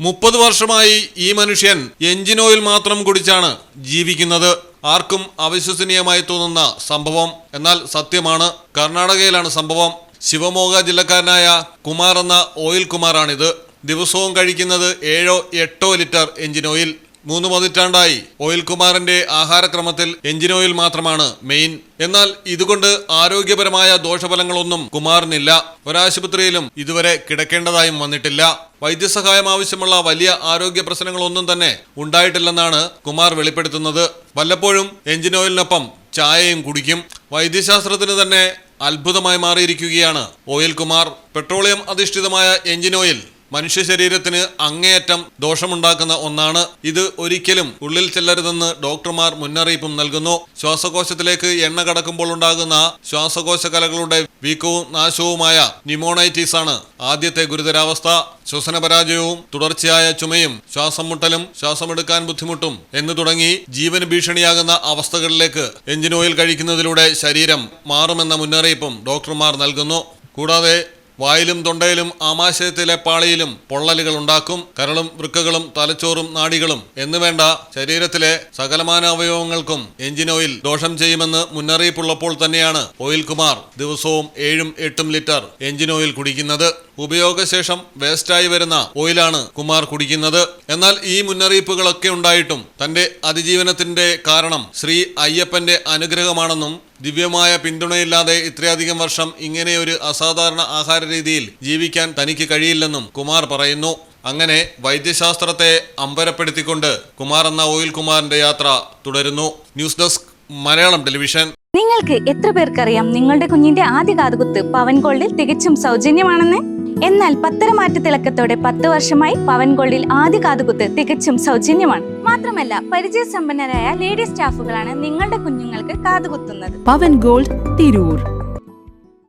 മുപ്പത് വർഷമായി ഈ മനുഷ്യൻ എഞ്ചിൻ ഓയിൽ മാത്രം കുടിച്ചാണ് ജീവിക്കുന്നത്. ആർക്കും അവിശ്വസനീയമായി തോന്നുന്ന സംഭവം എന്നാൽ സത്യമാണ്. കർണാടകയിലാണ് സംഭവം. ശിവമോഗ ജില്ലക്കാരനായ കുമാർ എന്ന ഓയിൽ കുമാറാണിത്. ദിവസവും കഴിക്കുന്നത് ഏഴോ എട്ടോ ലിറ്റർ എഞ്ചിൻ ഓയിൽ. മൂന്ന് പതിറ്റാണ്ടായി ഓയിൽ കുമാറിന്റെ ആഹാരക്രമത്തിൽ എഞ്ചിൻ ഓയിൽ മാത്രമാണ് മെയിൻ. എന്നാൽ ഇതുകൊണ്ട് ആരോഗ്യപരമായ ദോഷഫലങ്ങളൊന്നും കുമാറിനില്ല. ഒരാശുപത്രിയിലും ഇതുവരെ കിടക്കേണ്ടതായും വന്നിട്ടില്ല. വൈദ്യസഹായം ആവശ്യമുള്ള വലിയ ആരോഗ്യ പ്രശ്നങ്ങളൊന്നും തന്നെ ഉണ്ടായിട്ടില്ലെന്നാണ് കുമാർ വെളിപ്പെടുത്തുന്നത്. വല്ലപ്പോഴും എഞ്ചിൻ ഓയിലിനൊപ്പം ചായയും കുടിക്കും. വൈദ്യശാസ്ത്രത്തിന് തന്നെ അത്ഭുതമായി മാറിയിരിക്കുകയാണ് ഓയിൽ കുമാർ. പെട്രോളിയം അധിഷ്ഠിതമായ എഞ്ചിൻ ഓയിൽ മനുഷ്യ ശരീരത്തിന് അങ്ങേയറ്റം ദോഷമുണ്ടാക്കുന്ന ഒന്നാണ് ഇത്. ഒരിക്കലും ഉള്ളിൽ ചെല്ലരുതെന്ന് ഡോക്ടർമാർ മുന്നറിയിപ്പും നൽകുന്നു. ശ്വാസകോശത്തിലേക്ക് എണ്ണ കടക്കുമ്പോൾ ഉണ്ടാകുന്ന ശ്വാസകോശ കലകളുടെ വീക്കവും നാശവുമായ ന്യൂമോണൈറ്റീസ് ആണ് ആദ്യത്തെ ഗുരുതരാവസ്ഥ. ശ്വസന പരാജയവും തുടർച്ചയായ ചുമയും ശ്വാസം മുട്ടലും ശ്വാസമെടുക്കാൻ ബുദ്ധിമുട്ടും എന്ന് തുടങ്ങി ജീവന് ഭീഷണിയാകുന്ന അവസ്ഥകളിലേക്ക് എഞ്ചിൻ ഓയിൽ കഴിക്കുന്നതിലൂടെ ശരീരം മാറുമെന്ന മുന്നറിയിപ്പും ഡോക്ടർമാർ നൽകുന്നു. കൂടാതെ വായിലും തൊണ്ടയിലും ആമാശയത്തിലെ പാളിയിലും പൊള്ളലുകൾ ഉണ്ടാക്കും കരളും വൃക്കകളും തലച്ചോറും നാടികളും. എന്നുവേണ്ട ശരീരത്തിലെ സകലമാന അവയവങ്ങൾക്കും എഞ്ചിൻ ഓയിൽ ദോഷം ചെയ്യുമെന്ന് മുന്നറിയിപ്പുള്ളപ്പോൾ തന്നെയാണ് ഓയിൽ കുമാർ ദിവസവും ഏഴും എട്ടും ലിറ്റർ എഞ്ചിൻ ഓയിൽ കുടിക്കുന്നത്. ഉപയോഗശേഷം വേസ്റ്റായി വരുന്ന ഓയിലാണ് കുമാർ കുടിക്കുന്നത്. എന്നാൽ ഈ മുന്നറിയിപ്പുകളൊക്കെ ഉണ്ടായിട്ടും തന്റെ അതിജീവനത്തിന്റെ കാരണം ശ്രീ അയ്യപ്പന്റെ അനുഗ്രഹമാണെന്നും ദിവ്യമായ പിന്തുണയില്ലാതെ ഇത്രയധികം വർഷം ഇങ്ങനെയൊരു അസാധാരണ ആഹാര രീതിയിൽ ജീവിക്കാൻ തനിക്ക് കഴിയില്ലെന്നും കുമാർ പറയുന്നു. അങ്ങനെ വൈദ്യശാസ്ത്രത്തെ അമ്പരപ്പെടുത്തിക്കൊണ്ട് കുമാർ എന്ന ഓയിൽ കുമാറിന്റെ യാത്ര തുടരുന്നു. News desk Malayalam television. നിങ്ങൾക്ക് എത്ര പേർക്കറിയാം നിങ്ങളുടെ കുഞ്ഞിന്റെ ആദ്യ കാതുകുത്ത് പവൻ ഗോൾഡിൽ തികച്ചും സൗജന്യമാണെന്ന്? എന്നാൽ പത്തരമാറ്റ തിളക്കത്തോടെ പത്ത് വർഷമായി പവൻ ഗോൾഡിൽ ആദ്യ കാതുകുത്ത് തികച്ചും സൗജന്യമാണ്. മാത്രമല്ല പരിചയസമ്പന്നരായ ലേഡി സ്റ്റാഫുകളാണ് നിങ്ങളുടെ കുഞ്ഞുങ്ങൾക്ക് കാതുകുത്തുന്നത്. പവൻ ഗോൾഡ് തിരൂർ.